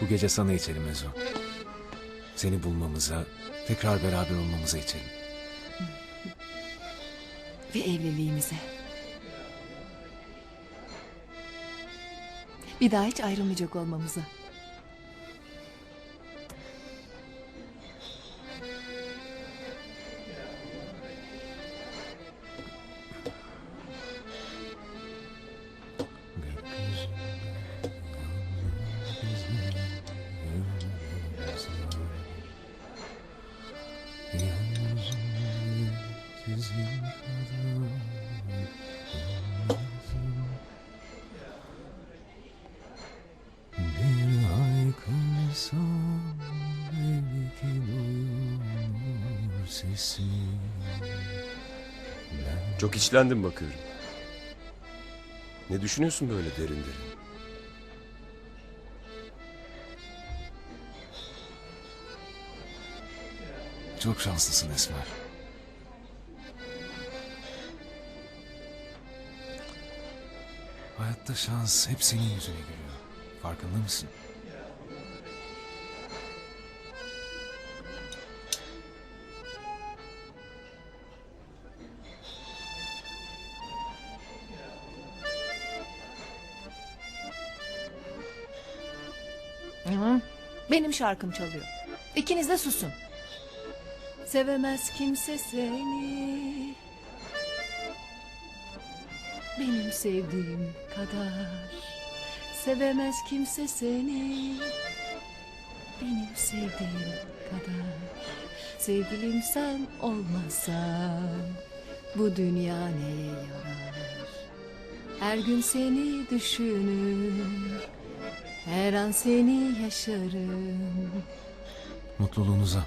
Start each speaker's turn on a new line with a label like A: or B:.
A: Bu gece sana içelim Ezo. Seni bulmamıza, tekrar beraber olmamıza içelim.
B: Ve evliliğimize. Bir daha hiç ayrılmayacak olmamıza.
A: Bir haykırsam belki duyulur sesim.
C: Çok içlendim bakıyorum. Ne düşünüyorsun böyle derin derin?
A: Çok şanslısın Esmer. Hayatta şans hep senin yüzüne gülüyor. Farkında mısın?
B: Benim şarkım çalıyor. İkiniz de susun. Sevemez kimse seni. Benim sevdiğim kadar. Sevemez kimse seni. Benim sevdiğim kadar. Sevgilim sen olmasan bu dünya neye yarar? Her gün seni düşünür. Her an seni yaşarım.
A: Mutluluğunuza.